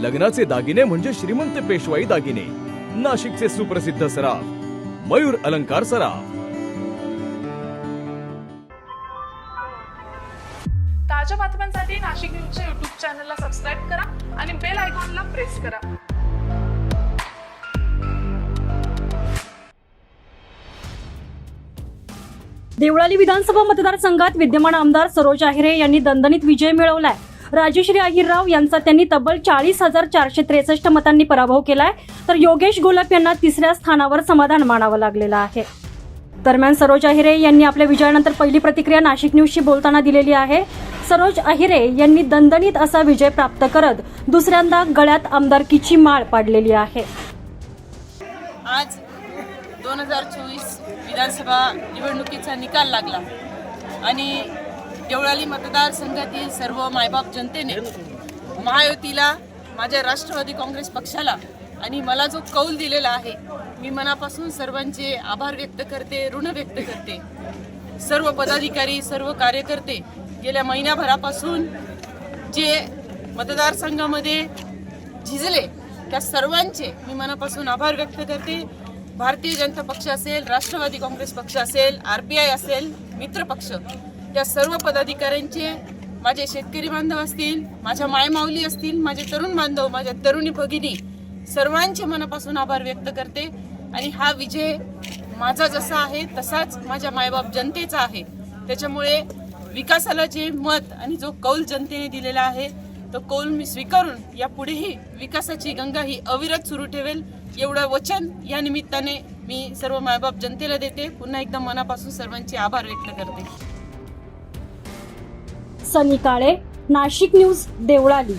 लग्नाचे दागिने म्हणजे श्रीमंत पेशवाई दागिने. नाशिकचे सुप्रसिद्ध सराफ मयूर अलंकार सराफ. ताज्या बातम्यांसाठी नाशिक न्यूजच्या युट्यूब चॅनलला सबस्क्राईब करा आणि बेल आयकॉनला प्रेस करा. देवळाली विधानसभा मतदारसंघात विद्यमान आमदार सरोज आहिरे यांनी दणदणीत विजय मिळवलाय. राजश्री अहिरराव यांचा त्यांनी तब्बल चाळीस हजार चारशे त्रेसष्ट मतांनी पराभव केलाय. तर योगेश गोलप यांना तिसऱ्या स्थानावर समाधान मानावं लागलेलं आहे. दरम्यान सरोज अहिरे यांनी आपल्या विजयानंतर पहिली प्रतिक्रिया नाशिक न्यूजशी बोलताना दिलेली आहे. सरोज अहिरे यांनी दणदणीत असा विजय प्राप्त करत दुसऱ्यांदा गळ्यात आमदारकीची माळ पाडलेली आहे. आज दोन हजार चोवीस विधानसभा निवडणुकीचा निकाल लागला. आणि देवळाली मतदारसंघातील सर्व मायबाप जनतेने महायुतीला माझ्या राष्ट्रवादी काँग्रेस पक्षाला आणि मला जो कौल दिलेला आहे मी मनापासून सर्वांचे आभार व्यक्त करते ऋण व्यक्त करते. सर्व पदाधिकारी सर्व कार्यकर्ते गेल्या महिन्याभरापासून जे मतदारसंघामध्ये झिजले त्या सर्वांचे मी मनापासून आभार व्यक्त करते. भारतीय जनता पक्ष असेल राष्ट्रवादी काँग्रेस पक्ष असेल आर पी आय असेल मित्रपक्ष त्या सर्व पदाधिकाऱ्यांचे माझे शेतकरी बांधव असतील माझ्या मायमाऊली असतील माझे तरुण बांधव माझ्या तरुणी भगिनी सर्वांचे मनापासून आभार व्यक्त करते. आणि हा विजय माझा जसा आहे तसाच माझ्या मायबाप जनतेचा आहे. त्याच्यामुळे विकासाला जे मत आणि जो कौल जनतेने दिलेला आहे तो कौल मी स्वीकारून यापुढेही विकासाची गंगा ही अविरत सुरू ठेवेल. एवढं वचन या निमित्ताने मी सर्व मायबाप जनतेला देते. पुन्हा एकदा मनापासून सर्वांचे आभार व्यक्त करते. सनी काळे नाशिक न्यूज देवळाली.